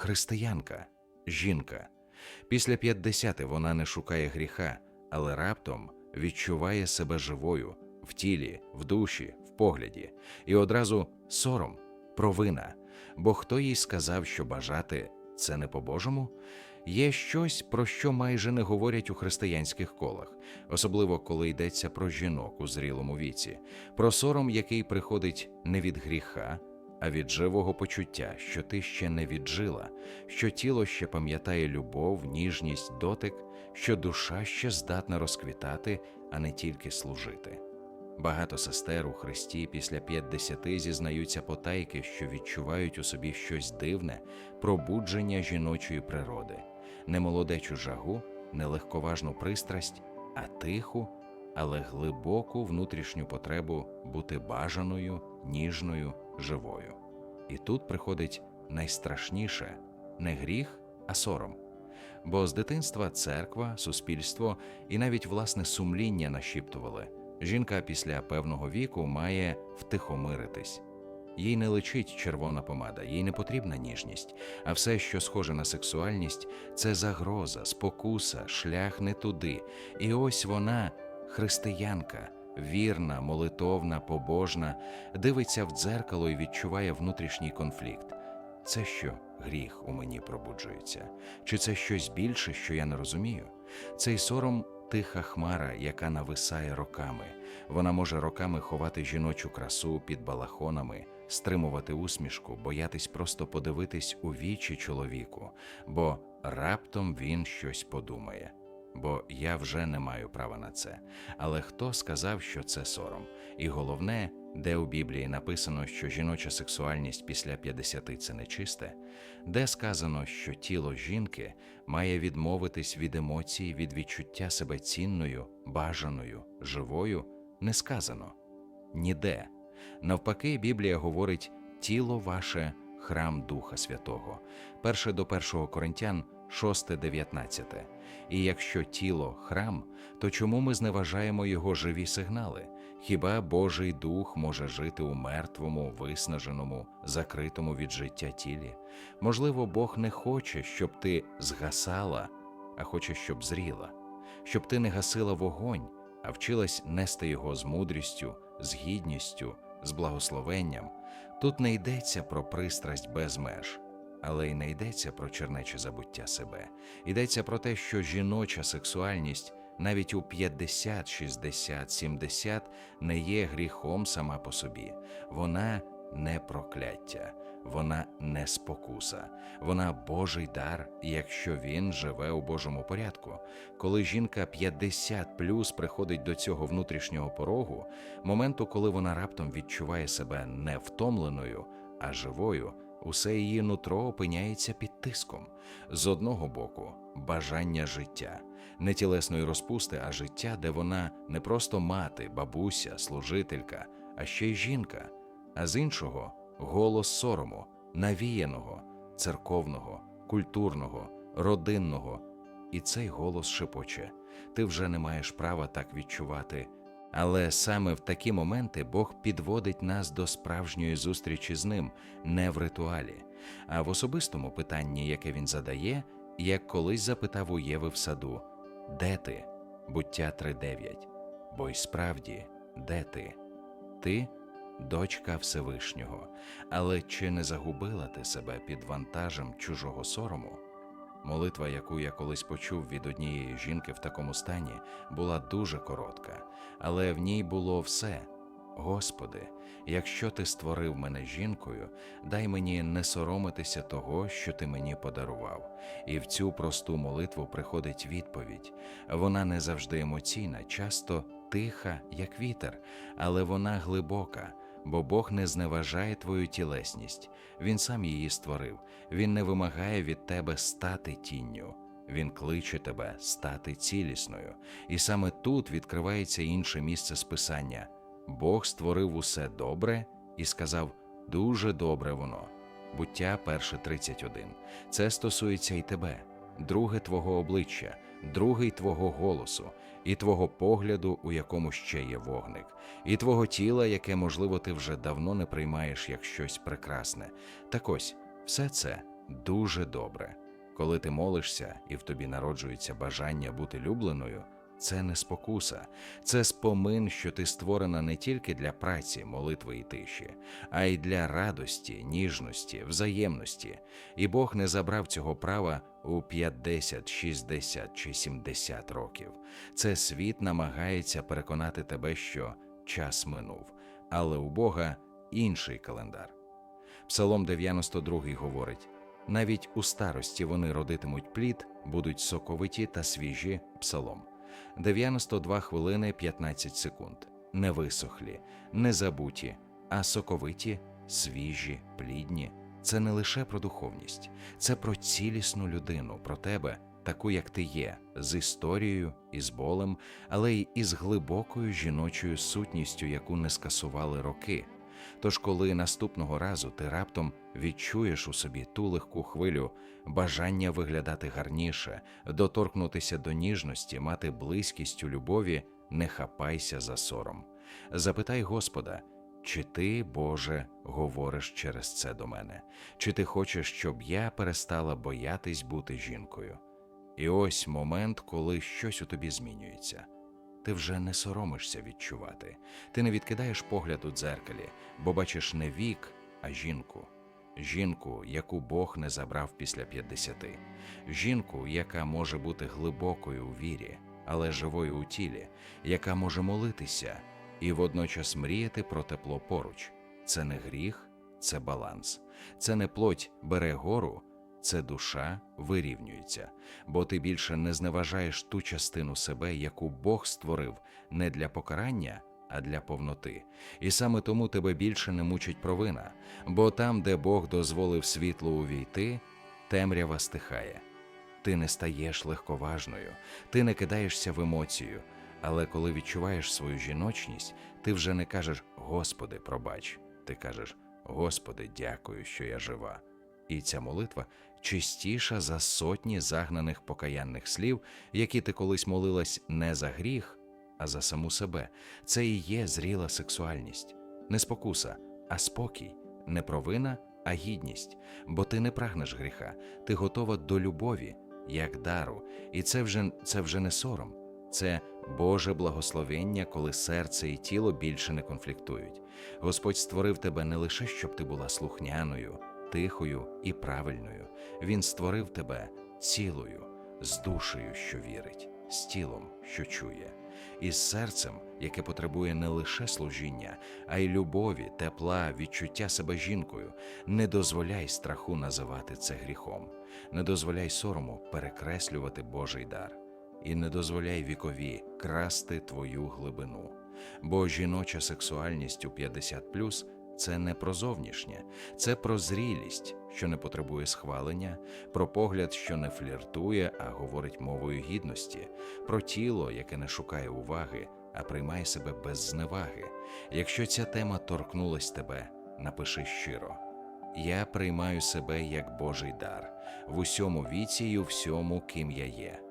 християнка, жінка. Після 50 вона не шукає гріха, але раптом відчуває себе живою в тілі, в душі, в погляді, і одразу сором, провина. Бо хто їй сказав, що бажати це не по-божому? Є щось, про що майже не говорять у християнських колах, особливо коли йдеться про жінок у зрілому віці, про сором, який приходить не від гріха, а від живого почуття, що ти ще не віджила, що тіло ще пам'ятає любов, ніжність, дотик, що душа ще здатна розквітати, а не тільки служити. Багато сестер у Христі після 50 зізнаються потайки, що відчувають у собі щось дивне, пробудження жіночої природи, не молодечу жагу, не легковажну пристрасть, а тиху, але глибоку внутрішню потребу бути бажаною, ніжною, живою. І тут приходить найстрашніше не гріх, а сором. Бо з дитинства церква, суспільство і навіть власне сумління нашіптували. Жінка після певного віку має втихомиритись. Їй не личить червона помада, їй не потрібна ніжність, а все, що схоже на сексуальність, це загроза, спокуса, шлях не туди. І ось вона, християнка, вірна, молитовна, побожна, дивиться в дзеркало і відчуває внутрішній конфлікт. Це що гріх у мені пробуджується? Чи це щось більше, що я не розумію? Цей сором тиха хмара, яка нависає роками. Вона може роками ховати жіночу красу під балахонами, стримувати усмішку, боятись просто подивитись у вічі чоловіку, бо раптом він щось подумає. Бо я вже не маю права на це. Але хто сказав, що це сором? І головне, де у Біблії написано, що жіноча сексуальність після 50 – це нечисте, де сказано, що тіло жінки має відмовитись від емоцій, від відчуття себе цінною, бажаною, живою, не сказано ніде. Навпаки, Біблія говорить: тіло ваше храм Духа Святого. Перше до першого Коринтян 6-19. І якщо тіло храм, то чому ми зневажаємо його живі сигнали? Хіба Божий Дух може жити у мертвому, виснаженому, закритому від життя тілі? Можливо, Бог не хоче, щоб ти згасала, а хоче, щоб зріла, щоб ти не гасила вогонь, а вчилась нести його з мудрістю, з гідністю, з благословенням. Тут не йдеться про пристрасть без меж, але й не йдеться про чернече забуття себе. Йдеться про те, що жіноча сексуальність навіть у 50, 60, 70 не є гріхом сама по собі. Вона не прокляття, вона не спокуса, вона Божий дар, якщо він живе у Божому порядку. Коли жінка 50 плюс приходить до цього внутрішнього порогу, моменту, коли вона раптом відчуває себе не втомленою, а живою, усе її нутро опиняється під тиском. З одного боку, бажання життя, не тілесної розпусти, а життя, де вона не просто мати, бабуся, служителька, а ще й жінка, а з іншого голос сорому, навіяного, церковного, культурного, родинного. І цей голос шепоче: ти вже не маєш права так відчувати. Але саме в такі моменти Бог підводить нас до справжньої зустрічі з ним не в ритуалі, а в особистому питанні, яке він задає, як колись запитав у Єви в саду: Де ти? Буття 3.9. Бо й справді, де ти? Ти дочка Всевишнього, але чи не загубила ти себе під вантажем чужого сорому? Молитва, яку я колись почув від однієї жінки в такому стані, була дуже коротка, але в ній було все. Господи, якщо ти створив мене жінкою, дай мені не соромитися того, що ти мені подарував. І в цю просту молитву приходить відповідь. Вона не завжди емоційна, часто тиха, як вітер, але вона глибока, бо Бог не зневажає твою тілесність. Він сам її створив. Він не вимагає від тебе стати тінню. Він кличе тебе стати цілісною. І саме тут відкривається інше місце списання. Бог створив усе добре і сказав дуже добре воно. Буття 1.31. Це стосується і тебе, друге твого обличчя, другий твого голосу, і твого погляду, у якому ще є вогник, і твого тіла, яке, можливо, ти вже давно не приймаєш як щось прекрасне. Так ось, все це дуже добре. Коли ти молишся і в тобі народжується бажання бути любленою, це не спокуса, це спомин, що ти створена не тільки для праці, молитви і тиші, а й для радості, ніжності, взаємності. І Бог не забрав цього права у 50, 60 чи 70 років. Це світ намагається переконати тебе, що час минув, але у Бога інший календар. Псалом 92 говорить: навіть у старості вони родитимуть плід, будуть соковиті та свіжі псалом. 92 хвилини 15 секунд. Не висохлі, не забуті, а соковиті, свіжі, плідні. Це не лише про духовність, це про цілісну людину, про тебе, таку, як ти є, з історією і з болем, але й із глибокою жіночою сутністю, яку не скасували роки. Тож, коли наступного разу ти раптом відчуєш у собі ту легку хвилю, бажання виглядати гарніше, доторкнутися до ніжності, мати близькість у любові, не хапайся за сором. Запитай Господа, чи ти, Боже, говориш через це до мене, чи ти хочеш, щоб я перестала боятись бути жінкою? І ось момент, коли щось у тобі змінюється. Ти вже не соромишся відчувати. Ти не відкидаєш погляд у дзеркалі, бо бачиш не вік, а жінку. Жінку, яку Бог не забрав після 50. Жінку, яка може бути глибокою у вірі, але живою у тілі, яка може молитися і водночас мріяти про тепло поруч. Це не гріх, це баланс. Це не плоть бере гору, це душа вирівнюється, бо ти більше не зневажаєш ту частину себе, яку Бог створив не для покарання, а для повноти. І саме тому тебе більше не мучить провина, бо там, де Бог дозволив світло увійти, темрява стихає. Ти не стаєш легковажною, ти не кидаєшся в емоцію, але коли відчуваєш свою жіночність, ти вже не кажеш Господи, пробач, ти кажеш Господи, дякую, що я жива. І ця молитва чистіша за сотні загнаних покаянних слів, які ти колись молилась не за гріх, а за саму себе. Це і є зріла сексуальність, не спокуса, а спокій, не провина, а гідність. Бо ти не прагнеш гріха, ти готова до любові, як дару, і це вже, це вже не сором. Це Боже благословення, коли серце і тіло більше не конфліктують. Господь створив тебе не лише щоб ти була слухняною, тихою і правильною. Він створив тебе цілою, з душею, що вірить, з тілом, що чує, і з серцем, яке потребує не лише служіння, а й любові, тепла, відчуття себе жінкою. Не дозволяй страху називати це гріхом, не дозволяй сорому перекреслювати Божий дар і не дозволяй вікові красти твою глибину. Бо жіноча сексуальність у 50+, це не про зовнішнє, це про зрілість, що не потребує схвалення, про погляд, що не фліртує, а говорить мовою гідності, про тіло, яке не шукає уваги, а приймає себе без зневаги. Якщо ця тема торкнулась тебе, напиши щиро. Я приймаю себе як Божий дар в усьому віці і у всьому, ким я є.